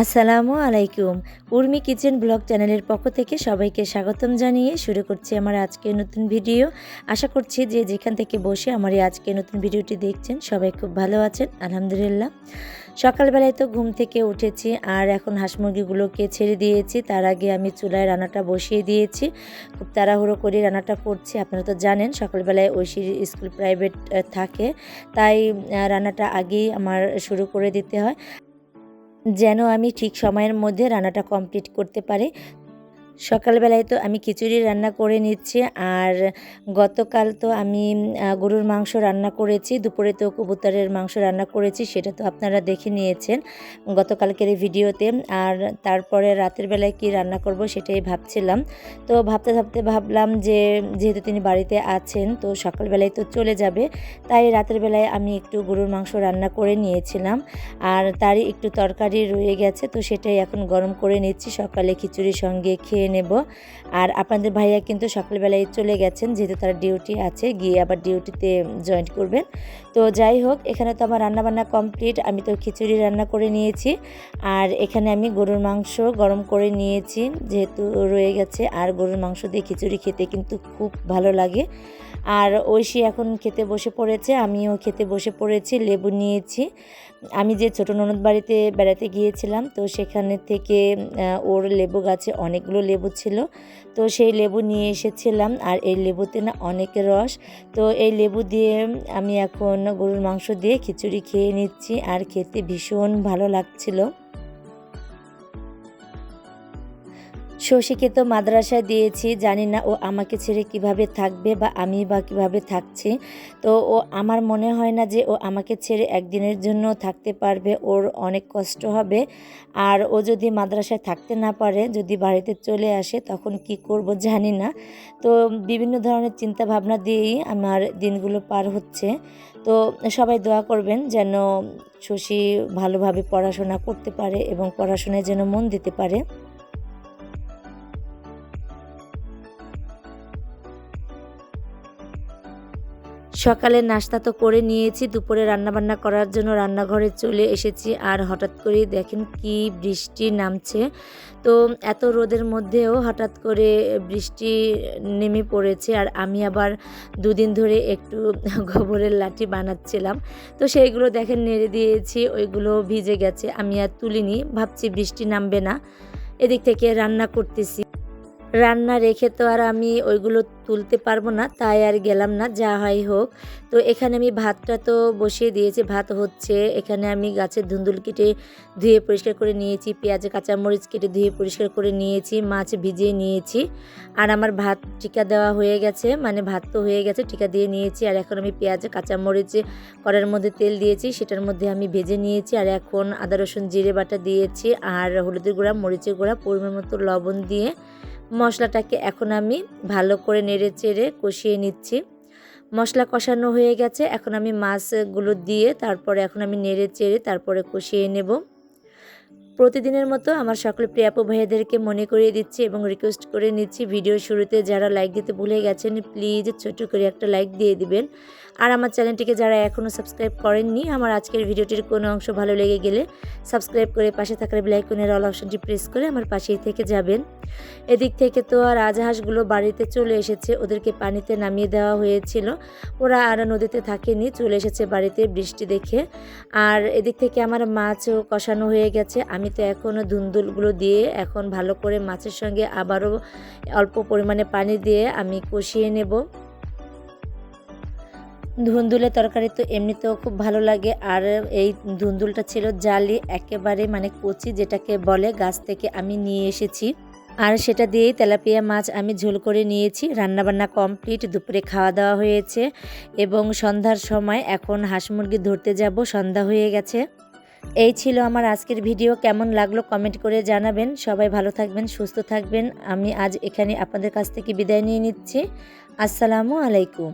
আসসালামু আলাইকুম। Urmi kitchen blog চ্যানেলের পক্ষ থেকে সবাইকে স্বাগতম জানিয়ে শুরু করছি আমার আজকের নতুন ভিডিও। আশা করছি যে যেখান থেকে বসে আমার এই আজকে নতুন ভিডিওটি দেখছেন সবাই খুব ভালো আছেন, আলহামদুলিল্লাহ। সকালবেলায় তো ঘুম থেকে উঠেছি আর এখন হাঁস মুরগিগুলোকে ছেড়ে দিয়েছি। তার আগে আমি চুলায় রান্নাটা বসিয়ে দিয়েছি। খুব তাড়াহুড়ো করে রান্নাটা করছি, আপনারা তো জানেন সকালবেলায় ঐশীর স্কুল প্রাইভেট থাকে। তাই রান্নাটা আগেই আমার শুরু করে দিতে হয়। যেন আমি ঠিক সময়ের মধ্যে রান্নাটা কমপ্লিট করতে পারি। সকালবেলায় তো আমি খিচুড়ি রান্না করে নিচ্ছি আর গতকাল তো আমি গরুর মাংস রান্না করেছি, দুপুরে তো কবুতরের মাংস রান্না করেছি, সেটা তো আপনারা দেখে নিয়েছেন গতকালকের ভিডিওতে। আর তারপরে রাতের বেলায় কি রান্না করব সেটাই ভাবছিলাম। তো ভাবতে ভাবতে ভাবলাম যে, যেহেতু তিনি বাড়িতে আছেন, তো সকালবেলায় তো চলে যাবে, তাই রাতের বেলায় আমি একটু গরুর মাংস রান্না করে নিয়েছিলাম। আর তারই একটু তরকারি রয়ে গেছে, তো সেটাই এখন গরম করে নিচ্ছি, সকালে খিচুড়ির সঙ্গে খেয়ে নেব। আর আপনাদের ভাইয়া কিন্তু সকালবেলায় চলে গেছেন, যেহেতু তার ডিউটি আছে, গিয়ে আবার ডিউটিতে জয়েন করবেন। তো যাই হোক, এখানে তো আমার রান্নাবান্না কমপ্লিট, আমি তো খিচুড়ি রান্না করে নিয়েছি। আর এখানে আমি গরুর মাংস গরম করে নিয়েছি, যেহেতু রয়ে গেছে। আর গরুর মাংস দিয়ে খিচুড়ি খেতে কিন্তু খুব ভালো লাগে। আর ঐশী এখন খেতে বসে পড়েছে, আমিও খেতে বসে পড়েছি, লেবু নিয়েছি। আমি যে ছোটো ননদ বাড়িতে বেড়াতে গিয়েছিলাম, তো সেখানে থেকে ওর লেবু গাছে অনেকগুলো লেবু ছিল। তো সেই লেবু নিয়ে এসেছিলাম আর এই লেবুতে না অনেক রস। তো এই লেবু দিয়ে আমি এখন গরুর মাংস দিয়ে খিচুড়ি খেয়ে নিচ্ছি আর খেতে ভীষণ ভালো লাগছিল। শশীকে তো মাদ্রাসায় দিয়েছি, জানি না ও আমাকে ছেড়ে কীভাবে থাকবে বা আমি বা কীভাবে থাকছি। তো ও আমার মনে হয় না যে ও আমাকে ছেড়ে একদিনের জন্য থাকতে পারবে, ওর অনেক কষ্ট হবে। আর ও যদি মাদ্রাসায় থাকতে না পারে, যদি বাড়িতে চলে আসে, তখন কি করব জানি না। তো বিভিন্ন ধরনের চিন্তা ভাবনা দিয়েই আমার দিনগুলো পার হচ্ছে। তো সবাই দোয়া করবেন যেন শশী ভালোভাবে পড়াশোনা করতে পারে এবং পড়াশোনায় যেন মন দিতে পারে। সকালে নাস্তা তো করে নিয়েছি, দুপুরে রান্নাবান্না করার জন্য রান্নাঘরে চলে এসেছি আর হঠাৎ করেই দেখেন কি বৃষ্টি নামছে। তো এত রোদের মধ্যেও হঠাৎ করে বৃষ্টি নেমে পড়েছে আর আমি আবার দুদিন ধরে একটু গোবরের লাঠি বানাচ্ছিলাম। তো সেইগুলো দেখেন নেড়ে দিয়েছি, ওইগুলো ভিজে গেছে, আমি আর তুলিনি, ভাবছি বৃষ্টি নামবে না। এদিক থেকে রান্না করতেছি। রান্না রেখে তো আর আমি ওইগুলো তুলতে পারব না, তাই আর গেলাম না, যা হয় হোক। তো এখানে আমি ভাতটা তো বসিয়ে দিয়েছি, ভাত হচ্ছে। এখানে আমি গাছের ধুন্দুল কেটে ধুয়ে পরিষ্কার করে নিয়েছি, পেঁয়াজ, কাঁচামরিচ কেটে ধুয়ে পরিষ্কার করে নিয়েছি, মাছ ভিজিয়ে নিয়েছি। আর আমার ভাত টিকা দেওয়া হয়ে গেছে মানে ভাত তো হয়ে গেছে, টিকা দিয়ে নিয়েছি। আর এখন আমি পেঁয়াজ, কাঁচামরিচ কড়ার মধ্যে তেল দিয়েছি, সেটার মধ্যে আমি ভেজে নিয়েছি। আর এখন আদা, রসুন, জিরে বাটা দিয়েছি, আর হলুদের গুঁড়া, মরিচের গুঁড়া, পরিমাণ মতো লবণ দিয়ে মশলাটাকে এখন আমি ভালো করে নেড়ে চেড়ে কষিয়ে নিচ্ছি। মশলা কষানো হয়ে গেছে, এখন আমি মাছগুলো দিয়ে তারপরে এখন আমি নেড়ে চেড়ে তারপরে কষিয়ে নেব। প্রতিদিনের মতো আমার সকল প্রিয়াপু ভাইয়াদেরকে মনে করিয়ে দিচ্ছি এবং রিকোয়েস্ট করে নিচ্ছি ভিডিও শুরুতে যারা লাইক দিতে ভুলে গেছেন প্লিজ ছোট করে একটা লাইক দিয়ে দিবেন। আর আমার চ্যানেলটিকে যারা এখনও সাবস্ক্রাইব করেননি, আমার আজকের ভিডিওটির কোনো অংশ ভালো লেগে গেলে সাবস্ক্রাইব করে পাশে থাকার বেলাইকনের অল অপশনটি প্রেস করে আমার পাশেই থেকে যাবেন। এদিক থেকে তো আর রাজহাঁসগুলো বাড়িতে চলে এসেছে, ওদেরকে পানিতে নামিয়ে দেওয়া হয়েছিল। ওরা আর নদীতে থাকেনি, চলে এসেছে বাড়িতে বৃষ্টি দেখে। আর এদিক থেকে আমার মাছও কষানো হয়ে গেছে, আমি তো এখন ধুন্দুলগুলো দিয়ে এখন ভালো করে মাছের সঙ্গে আবারও অল্প পরিমাণে পানি দিয়ে আমি কষিয়ে নেব। ধুন্দুলের তরকারি তো এমনিতেও খুব ভালো লাগে আর এই ধুন্দুলটা ছিল জালি, একেবারে মানে কচি যেটাকে বলে, গাছ থেকে আমি নিয়ে এসেছি। আর সেটা দিয়েই তেলাপিয়া মাছ আমি ঝোল করে নিয়েছি। রান্নাবান্না কমপ্লিট, দুপুরে খাওয়া দাওয়া হয়েছে এবং সন্ধ্যার সময় এখন হাঁস মুরগি ধরতে যাব, সন্ধ্যা হয়ে গেছে। এই ছিল আমার আজকের ভিডিও। কেমন লাগল কমেন্ট করে জানাবেন। সবাই ভালো থাকবেন, সুস্থ থাকবেন। আমি আজ এখানে আপনাদের কাছ থেকে বিদায় নিয়ে নিচ্ছি। আসসালামু আলাইকুম।